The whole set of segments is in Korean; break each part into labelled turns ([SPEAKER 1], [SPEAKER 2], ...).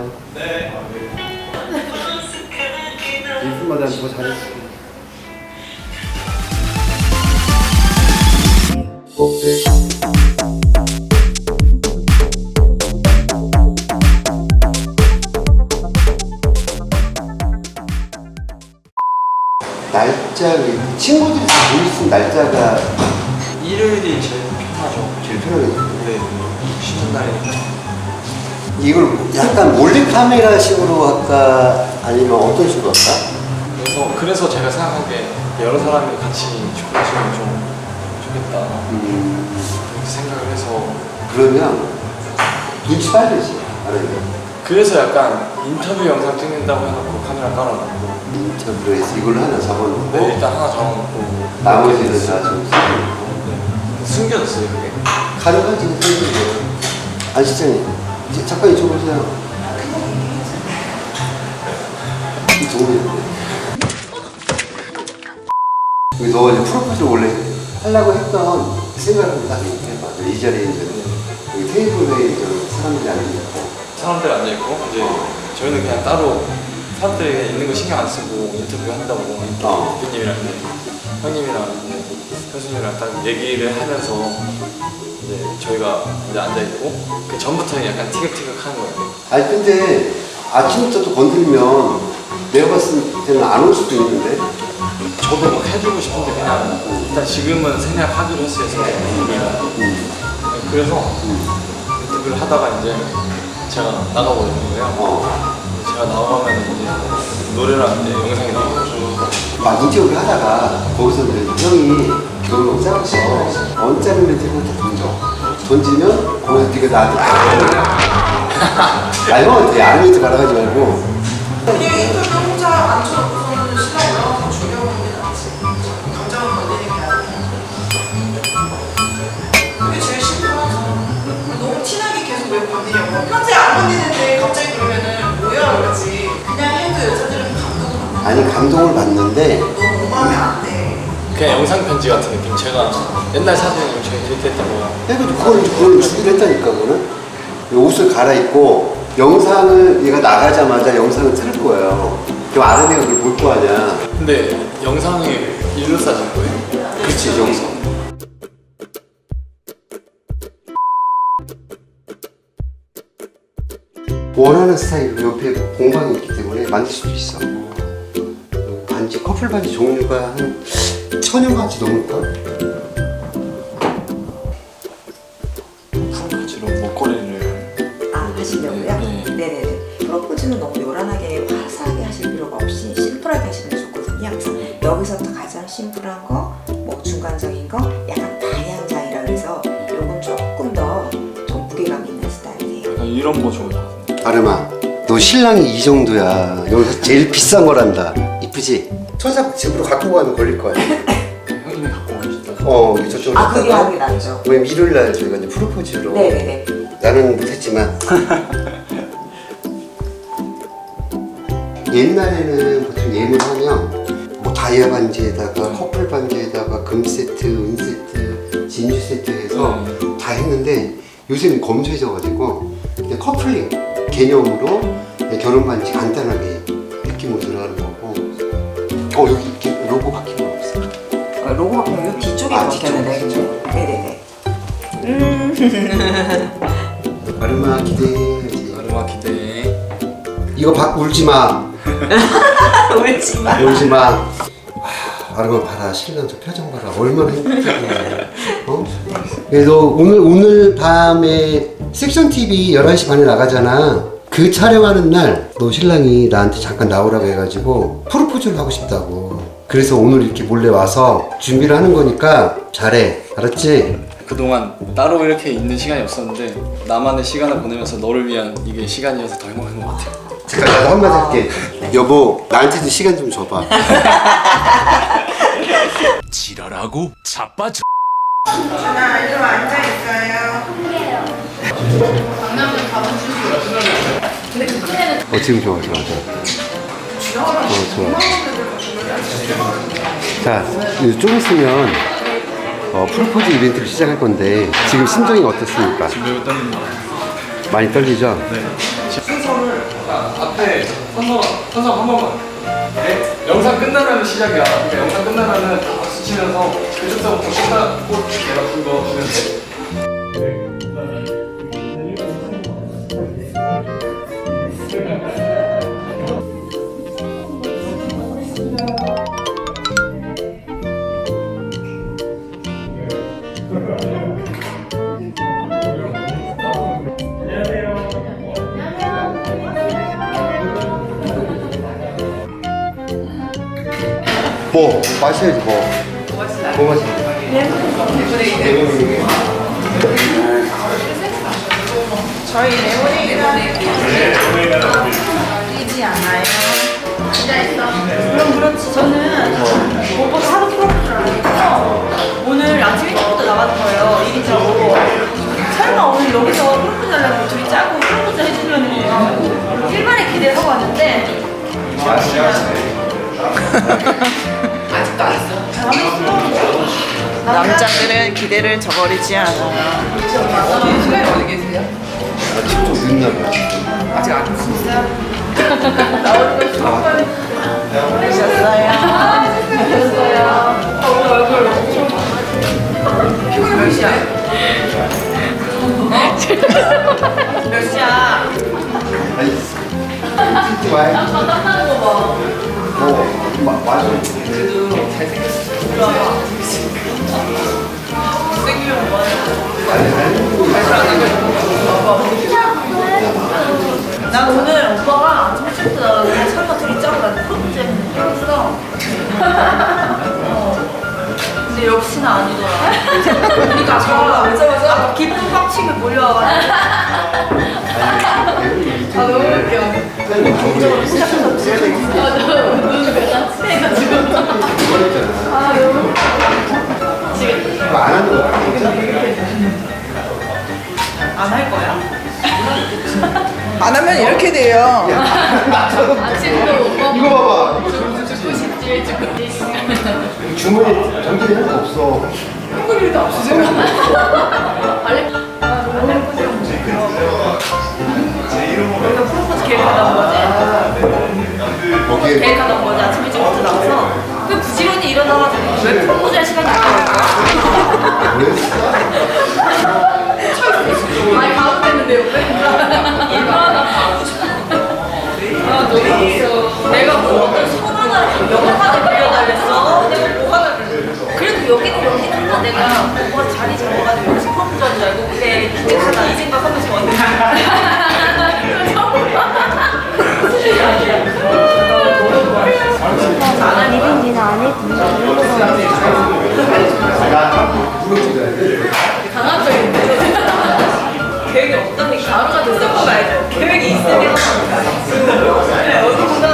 [SPEAKER 1] 잘해주세요. 네. 1분마다 더 잘해주세요. 날짜, 친구들이 다 모였으면 날짜가
[SPEAKER 2] 일요일이 제일 편하죠.
[SPEAKER 1] 제일 편하겠죠.
[SPEAKER 2] 네. 쉬는 날이니까.
[SPEAKER 1] 이걸 약간 몰래 카메라 식으로 할까? 아니면 어떤 식으로 할까?
[SPEAKER 2] 그래서 그래서 제가 생각하기에 여러 사람이 같이 축구하시면 좀 좋겠다
[SPEAKER 1] 음,
[SPEAKER 2] 이렇게 생각을 해서
[SPEAKER 1] 그러면 눈치 빠르지, 알아요.
[SPEAKER 2] 그래서 약간 인터뷰 영상 찍는다고 해놓고 카메라 깔아놓고
[SPEAKER 1] 인터뷰로 해서 이걸 하나 잡아놓고
[SPEAKER 2] 네, 일단 하나 잡아놓고
[SPEAKER 1] 나머지는 다. 좀 쓰고
[SPEAKER 2] 네. 숨겨졌어요 그게
[SPEAKER 1] 가능한지 생각해요. 안 시장님, 이제 잠깐 이쪽으로 오세요. 이 좋은데. 여기 너 이제 프로포즈 원래 하려고 했던 생각을 딱 해봐. 이 자리에 이제 여기 테이블에 이제 사람들이 앉아있고
[SPEAKER 2] 사람들 앉아있고 이제 저희는 그냥 따로 사람들이 있는 거 신경 안 쓰고 인터뷰 한다고
[SPEAKER 1] 어.
[SPEAKER 2] 대표님이랑 이제 형님이랑 뭐 교수님이랑 딱 얘기를 하면서 이제 저희가 이제 앉아 있고 그 전부터 약간 티격태격 하는 거예요.
[SPEAKER 1] 아니 근데 아침부터 또 건드리면 내가 봤을 때는 안 올 수도 있는데.
[SPEAKER 2] 저도 막 해주고 싶은데 그냥 일단 지금은 생략하기로 했어요 생략 그래서 인터뷰를 하다가 이제 제가 나가버리는 거예요.
[SPEAKER 1] 어.
[SPEAKER 2] 제가 나가면 이제 노래랑 이제 영상이 나오고
[SPEAKER 1] 막 인터뷰를 하다가 거기서 이제 형이 결혼 짜서 언짢은 멘트를 딱 던져. 던지면 거기서 네가 나한테 야 형한테 멘트 말아가지 말고.
[SPEAKER 3] 그냥 인터뷰 혼자 앉혀 아.
[SPEAKER 1] 아니 감동을 받는데.
[SPEAKER 2] 그냥 영상 편지 같은 느낌 제가 옛날 사진을 저희 데이트했던 거
[SPEAKER 1] 해가지고 그걸 그걸 주기로 했다니까 그거는 옷을 갈아입고 영상을 얘가 나가자마자 영상을 틀을 거예요 그럼 아는 애가 그걸 볼 거 아니야
[SPEAKER 2] 근데 영상이 일로 싸진 거예요?
[SPEAKER 1] 그렇지 영상 원하는 스타일로 옆에 공방이 있기 때문에 만들 수도 있어 반지 커플 반지 종류가 한 천여 가지 넘을까?
[SPEAKER 2] 프로포즈로 목걸이를
[SPEAKER 4] 아 하시려고요?
[SPEAKER 2] 네, 네.
[SPEAKER 4] 네네네. 프로포즈는 너무 요란하게 화사하게 하실 필요가 없이 심플하게 하시면 좋거든요. 그래서 여기서부터 가장 심플한 거, 뭐 중간적인 거, 약간 다양장이라 그래서 요건 조금 더 좀 무게감 있는 스타일이에요.
[SPEAKER 2] 약간 이런 거 좋은 거 같은데
[SPEAKER 1] 아름아 너 신랑이 이 정도야 여기서 제일 비싼 거란다 이쁘지? 천사집으로 갖고 가면 걸릴 거 아니야
[SPEAKER 2] 형님이 갖고 오신다
[SPEAKER 1] 어 여기 저쪽으로
[SPEAKER 4] 아 그게 하는 게 낫죠.
[SPEAKER 1] 왜냐면 일요일 날 저희가 이제 프로포즈로
[SPEAKER 4] 네네네.
[SPEAKER 1] 나는 못했지만 옛날에는 보통 예물하면 뭐 다이아 반지에다가 커플 반지에다가 금 세트, 은 세트, 진주 세트 해서
[SPEAKER 2] 네.
[SPEAKER 1] 다 했는데 요새는 검소해져가지고 그냥 커플링 개념으로 그냥 결혼 반지 간단하게 어 여기 이렇게 로고 박힌 거 없어
[SPEAKER 4] 어, 로고 요 뒤쪽에
[SPEAKER 1] 아,
[SPEAKER 4] 박혔는데
[SPEAKER 1] 뒤쪽,
[SPEAKER 4] 그죠? 네네네.
[SPEAKER 1] 아름아 기대해야지
[SPEAKER 2] 아르마 기대
[SPEAKER 1] 이거 박 울지 마
[SPEAKER 4] 울지 마.
[SPEAKER 1] 울지 마. 하, 아르마 봐라 신랑 저 표정 봐라 얼마나 행복해. 어? 그래서 오늘 오늘 밤에 섹션 TV 11시 반에 나가잖아. 그 촬영하는 날 너 신랑이 나한테 잠깐 나오라고 해가지고 프로포즈를 하고 싶다고. 그래서 오늘 이렇게 몰래 와서 준비를 하는 거니까 잘해. 알았지?
[SPEAKER 2] 그동안 따로 이렇게 있는 시간이 없었는데 나만의 시간을 보내면서 너를 위한 이게 시간이어서 더 행복한 것 같아요
[SPEAKER 1] 잠깐 나도 한마디 할게. 여보 나한테 도 시간 좀 줘봐.
[SPEAKER 5] 지랄하고 자빠져.
[SPEAKER 3] 하나, 일로 앉아 있어요.
[SPEAKER 1] 어 지금 좋아 좋아 좋아. 어 좋아. 자, 이제 좀 있으면 어, 프로포즈 이벤트를 시작할 건데 지금 심정이 어떻습니까?
[SPEAKER 2] 매우 떨립니다
[SPEAKER 1] 많이 떨리죠?
[SPEAKER 2] 네
[SPEAKER 3] 순서를
[SPEAKER 2] 네, 선성, 선성 한 번만. 네? 영상 끝나면 시작이야. 그러니까 영상 끝나면은 다 박수 치면서 그쪽서부터 끝나고 내가 그거 주면 돼.
[SPEAKER 1] 뭐 마셔야지 뭐. 뭐 마시는
[SPEAKER 3] 저희 레모네이드
[SPEAKER 6] 뛰지 않아요. 그럼 그렇지. 저는 오빠가 하도 프로포즈를 안 했고 오늘 아침 일찍부터 나가는 거예요. 일이 짜고. 설마 오늘 여기서 프로포즈 하려고 둘이 짜고 프로포즈 해주려는 일반의 기대를 하고 왔는데
[SPEAKER 3] 했어. 남자들은 기대를 저버리지 않아요.
[SPEAKER 6] 난 오늘 오빠가 아침 일찍부터 나가서 설마 둘이 짜고 나한테 프로포즈 했어. 근데 역시나 아니더라. 우리가 아까 아까 깊은 빡침을 몰려와가지고
[SPEAKER 3] 아 너무 웃겨.
[SPEAKER 1] 이거 안 하는 거같
[SPEAKER 3] 하면 이렇게 돼요.
[SPEAKER 1] 이거 봐봐. 주머니 정신이 하나도 없어.
[SPEAKER 6] 우리가 프로포즈 계획하던 거지.
[SPEAKER 1] 거기에
[SPEAKER 6] 계획하던 거지. 아침 일찍부터 나가서 그 부지런히 일어나가지고 왜 프로포즈 할 시간이 없어? 강압적인데 계획이 계획이 있으면 네, 어디보다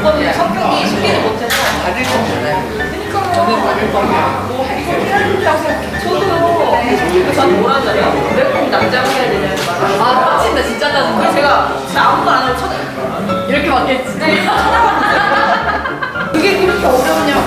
[SPEAKER 6] 오빠는 성격이 소개를 못해서
[SPEAKER 3] 받을 거잖아요.
[SPEAKER 6] 저는 받을 겁니다 저도요 저는 뭐라 하잖아요 왜꼭 남자가 해야 되냐는 말을 아 빡친다 진짜 짜증 그래서 제가 진짜 아무도 안 하고 쳐다 이렇게 맞겠지 그게 그렇게 어려우냐고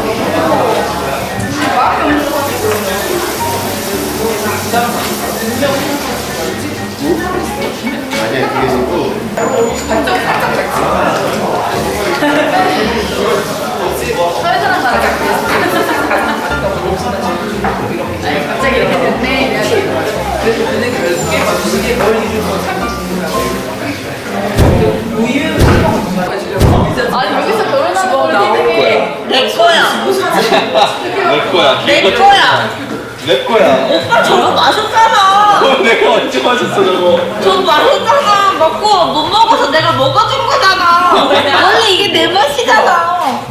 [SPEAKER 3] 음식에 뭘 이루고 참 우유
[SPEAKER 6] 아니 여기서 결혼하는 걸 되게 내 거야.
[SPEAKER 5] 내 거야.
[SPEAKER 6] 내 거야
[SPEAKER 5] 내 거야.
[SPEAKER 6] 오빠 저거 마셨잖아.
[SPEAKER 5] 내가 언제 마셨어 저거?
[SPEAKER 6] 저거 마셨잖아. 먹고 못 먹어서 내가 먹어준 거잖아. 원래 이게 내 맛이잖아.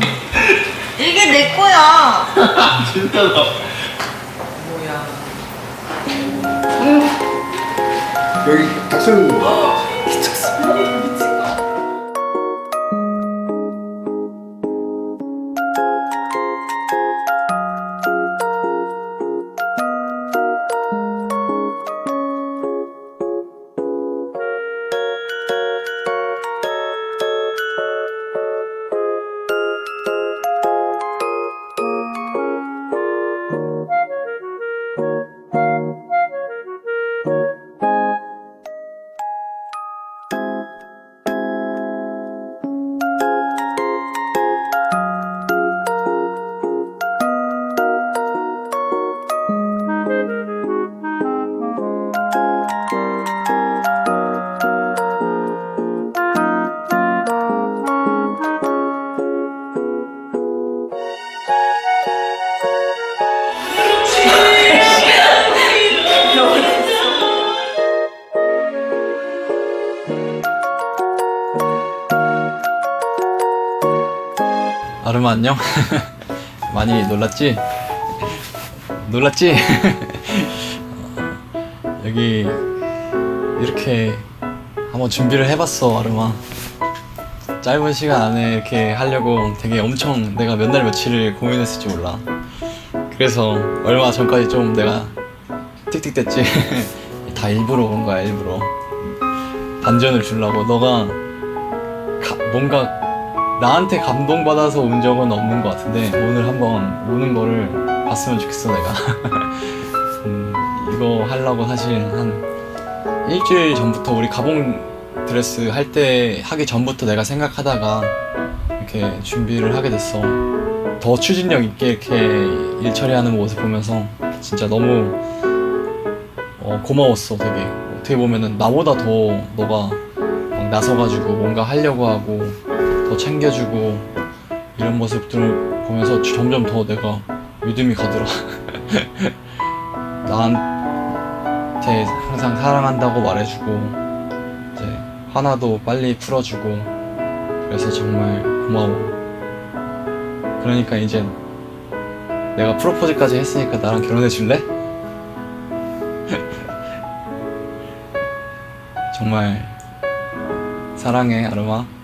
[SPEAKER 6] 이게 내 거야.
[SPEAKER 5] 진짜다.
[SPEAKER 1] 여기 닭설문
[SPEAKER 2] 아름아 안녕. 많이 놀랐지? 놀랐지? 어, 여기 이렇게 한번 준비를 해봤어 아름아. 짧은 시간 안에 이렇게 하려고 되게 엄청 내가 몇 날 며칠을 고민했을지 몰라. 그래서 얼마 전까지 좀 내가 틱틱댔지. 다 일부러 그런 거야 일부러. 반전을 주려고 너가 가- 뭔가 나한테 감동받아서 온 적은 없는 것 같은데 오늘 한번 오는 거를 봤으면 좋겠어 내가. 음, 이거 하려고 사실 한 일주일 전부터 우리 가봉 드레스 할 때 하기 전부터 내가 생각하다가 이렇게 준비를 하게 됐어. 더 추진력 있게 이렇게 일 처리하는 모습 보면서 진짜 너무 어, 고마웠어 되게. 어떻게 보면은 나보다 더 너가 막 나서가지고 뭔가 하려고 하고 더 챙겨주고 이런 모습들을 보면서 점점 더 내가 믿음이 가더라. 나한테 항상 사랑한다고 말해주고 이제 화나도 빨리 풀어주고 그래서 정말 고마워. 그러니까 이제 내가 프로포즈까지 했으니까 나랑 결혼해 줄래? 정말 사랑해 아름아.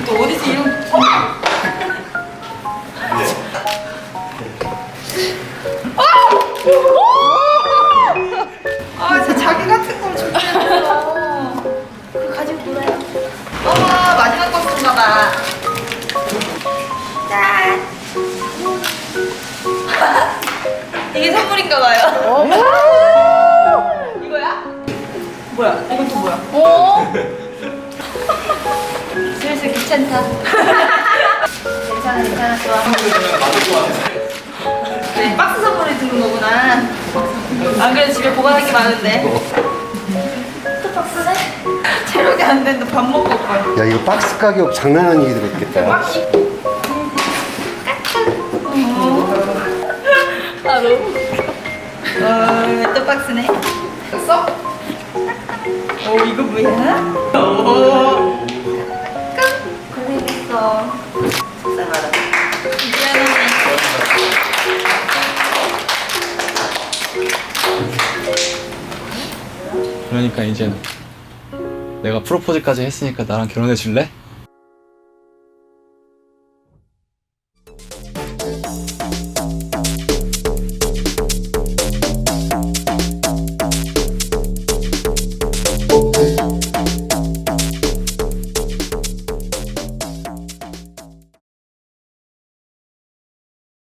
[SPEAKER 6] 또 어디서 이런 아, 진짜 자기 같은 걸 준비했어. 그거 가지고 놀아요. 어머, 마지막 버스인가 봐. 짠. 이게 선물인가 봐요. 이거야? 뭐야? 이건 또 뭐야?
[SPEAKER 7] 어? 귀찮다. 괜찮아 괜찮아 좋아.
[SPEAKER 6] 네, 박스 선물이 드는 거구나. 안 그래도 집에 보관할 게 많은데.
[SPEAKER 7] 또 박스네?
[SPEAKER 6] 체력이 안 되는데 밥 먹고 올 거야.
[SPEAKER 1] 야 이거 박스 가격 장난 아니게 들었겠다
[SPEAKER 6] 아 너무 웃겨. 어, 또 박스네. 됐어? 오 이거 뭐야? 오.
[SPEAKER 2] 그러니까 이제 내가 프로포즈까지 했으니까 나랑 결혼해 줄래?